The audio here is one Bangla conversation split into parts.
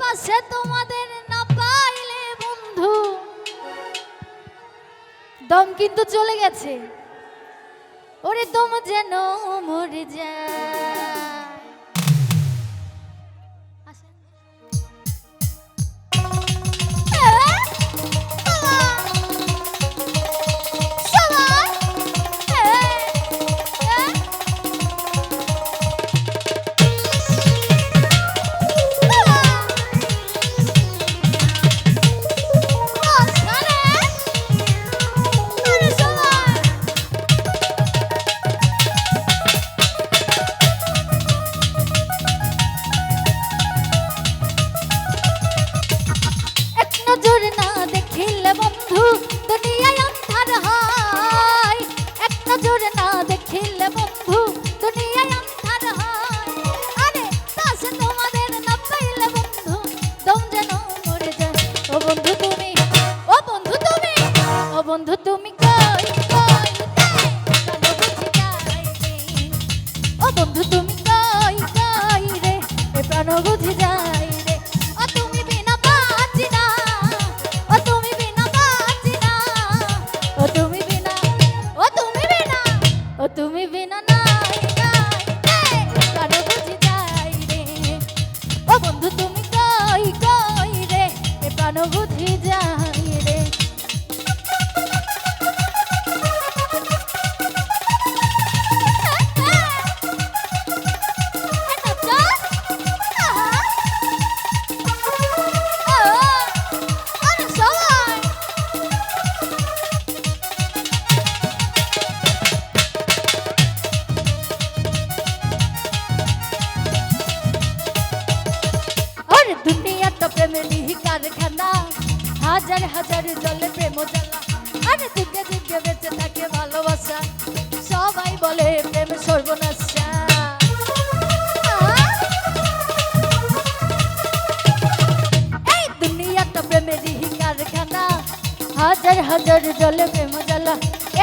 পাশে তোমাদের না পাইলে বন্ধু। দম কিন্তু চলে গেছে। ওরে দম যেন মরে যায়। এ প্রাণ যায় রে। ও তুমি বিনা বাঁচি না, ও তুমি বিনা বাঁচি না। ও তুমি বিনা, ও তুমি বিনা, ও তুমি বিনা নাই নাই। রে প্রাণ যায় রে। ও বন্ধু তুমি কই কই রে? প্রাণ বুঝি যায়। হাজার হাজার জলে প্রেম জ্বালা। আর দিকে দিকে বেঁচে থাকে ভালোবাসা। সবাই বলে প্রেম সর্বনাশা। এই দুনিয়াটা প্রেমেরই কারখানা। হাজার হাজার জলে প্রেম জ্বালা।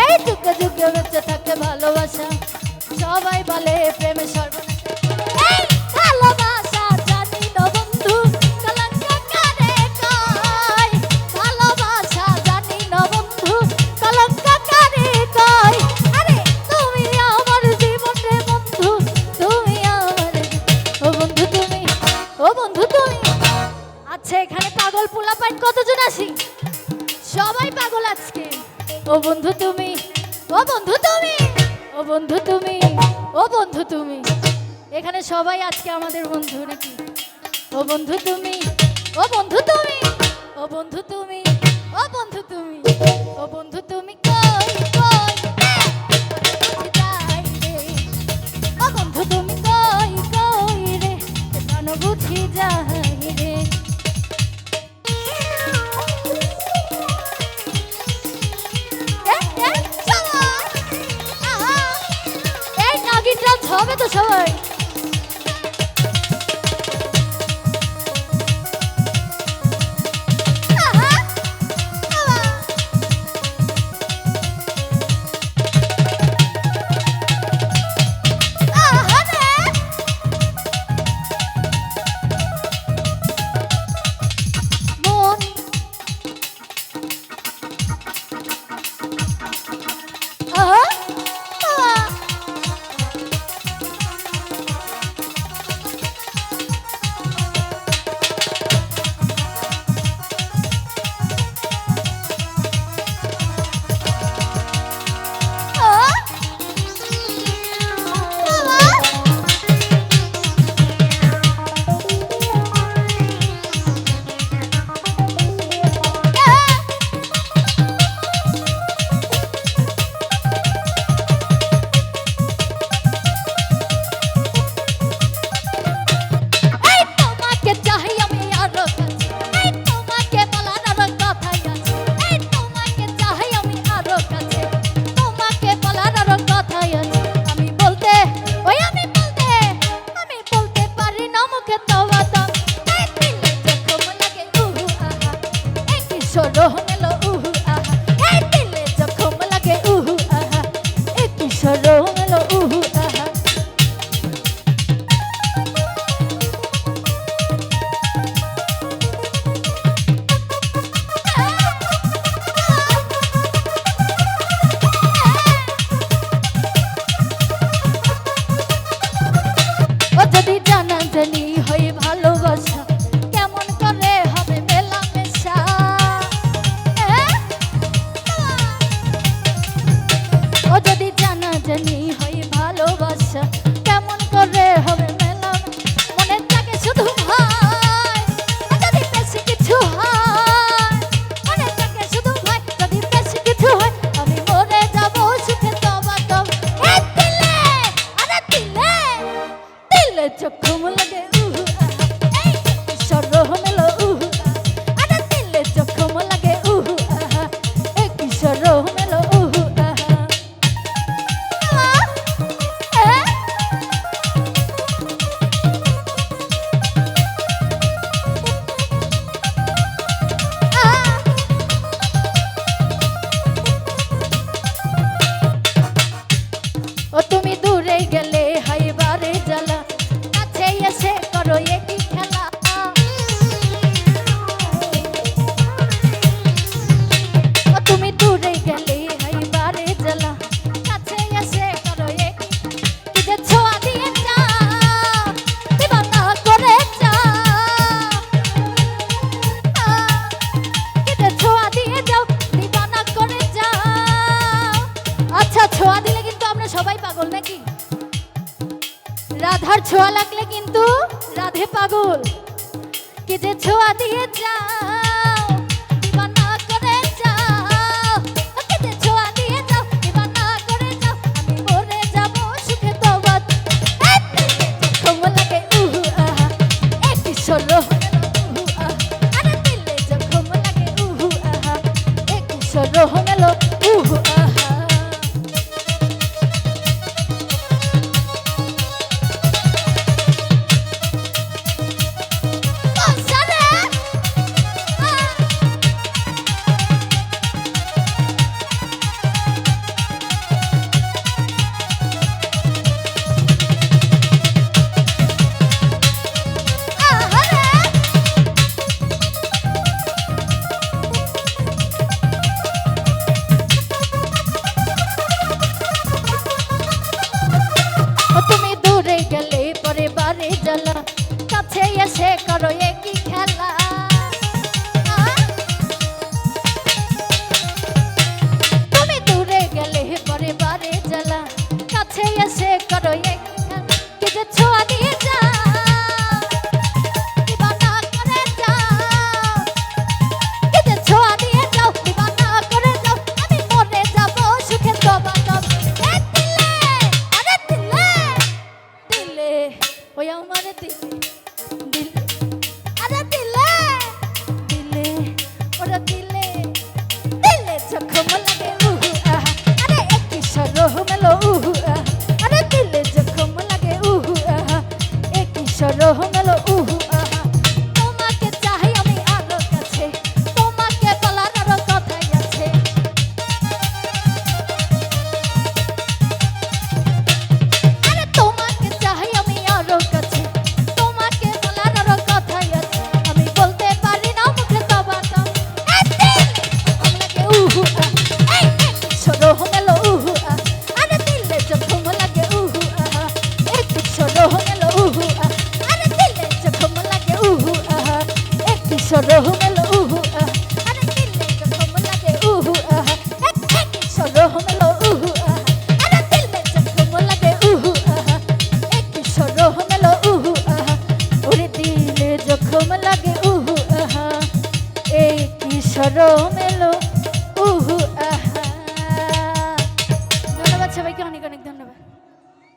এই যুগে যুগে বেঁচে থাকে ভালোবাসা। সবাই বলে প্রেম সর্বনাশা। কতজন আসি সবাই পাগল আজকে। ও বন্ধু তুমি, ও বন্ধু তুমি, ও বন্ধু তুমি, ও বন্ধু তুমি। এখানে সবাই আজকে আমাদের বন্ধু নাকি? ও বন্ধু তুমি, ও বন্ধু তুমি, ও বন্ধু তুমি, ও বন্ধু তুমি, ও বন্ধু হবে তো সবাই? কি? রাধার ছোঁয়া লাগলে কিন্তু রাধে পাগল। কে যে ছোঁয়া দিয়ে যায় কাছে এসে করো এখন এলো উ